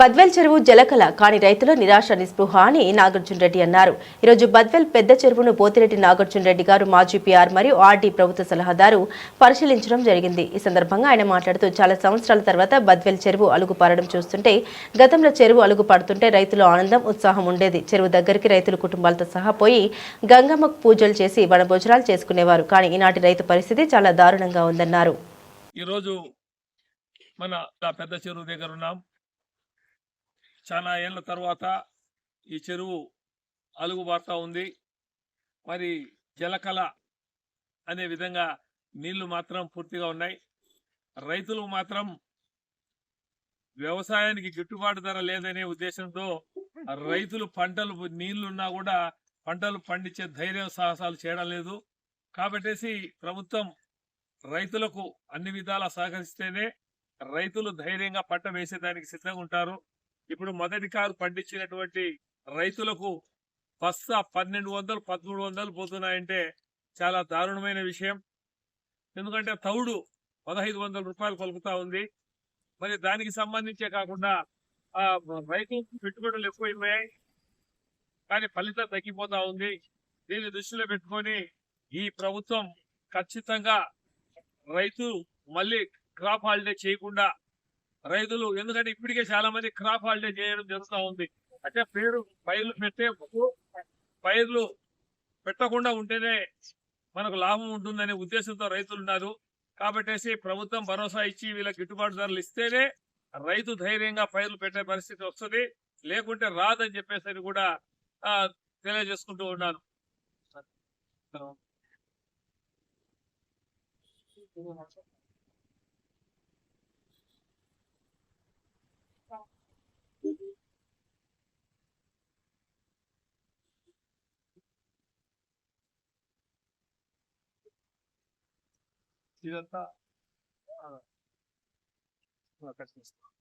బద్వెల్ చెరువు జలకల కాని రైతుల నిరాశ నిస్పృహ అని నాగార్జున రెడ్డి అన్నారు. ఈరోజు బద్వెల్ పెద్ద చెరువును పోతిరెడ్డి నాగార్జున రెడ్డి గారు మాజీ పీఆర్ మరియు ఆర్డీ ప్రభుత్వ సలహాదారు పరిశీలించడం జరిగింది. ఈ సందర్భంగా ఆయన మాట్లాడుతూ చాలా సంవత్సరాల తర్వాత బద్వెల్ చెరువు అలుగు పారడం చూస్తుంటే గతంలో చెరువు అలుగు పడుతుంటే రైతుల ఆనందం ఉత్సాహం ఉండేది. చెరువు దగ్గరికి రైతుల కుటుంబాలతో సహా పోయి గంగమ్మకు పూజలు చేసి వనభోజనాలు చేసుకునేవారు. కానీ ఈనాటి రైతు పరిస్థితి చాలా దారుణంగా ఉందన్నారు. ఈరోజు మన పెద్ద చెరువు దగ్గర ఉన్నాం. చాలా ఏళ్ళ తర్వాత ఈ చెరువు అలుగుబారుతా ఉంది. మరి జలకళ అనే విధంగా నీళ్ళు మాత్రం పూర్తిగా ఉన్నాయి. రైతులు మాత్రం వ్యవసాయానికి గిట్టుబాటు ధర లేదనే ఉద్దేశంతో రైతులు పంటలు నీళ్ళున్నా కూడా పంటలు పండించే ధైర్యం సాహసాలు చేయడం లేదు. కాబట్టేసి ప్రభుత్వం రైతులకు అన్ని విధాలా సహకరిస్తేనే రైతులు ధైర్యంగా పంట వేసేదానికి సిద్ధంగా ఉంటారు. ఇప్పుడు మొదటి కారు పండించినటువంటి రైతులకు బస్తా పన్నెండు వందలు పదమూడు వందలు పోతున్నాయంటే చాలా దారుణమైన విషయం. ఎందుకంటే తౌడు పదహైదు వందల రూపాయలు పలుకుతా ఉంది. మరి దానికి సంబంధించే కాకుండా రైతులకు పెట్టుబడులు ఎక్కువైపోయాయి. కానీ ఫలితం తగ్గిపోతా ఉంది. దీన్ని దృష్టిలో పెట్టుకొని ఈ ప్రభుత్వం ఖచ్చితంగా రైతు మళ్ళీ క్రాప్ హాలిడే చేయకుండా రైతులు. ఎందుకంటే ఇప్పటికే చాలా మంది క్రాప్ హాలిడే చేయడం జరుగుతూ ఉంది. అంటే పేరు పైర్లు పెట్టే పైర్లు పెట్టకుండా ఉంటేనే మనకు లాభం ఉంటుందనే ఉద్దేశంతో రైతులు ఉన్నారు. కాబట్టేసి ప్రభుత్వం భరోసా ఇచ్చి వీళ్ళకి గిట్టుబాటు ధరలు ఇస్తేనే రైతు ధైర్యంగా పైర్లు పెట్టే పరిస్థితి వస్తుంది. లేకుంటే రాదని చెప్పేసి కూడా తెలియజేసుకుంటూ ఉన్నాను. ఇదంతా ఆ, ఆ, కట్ చేస్తాం.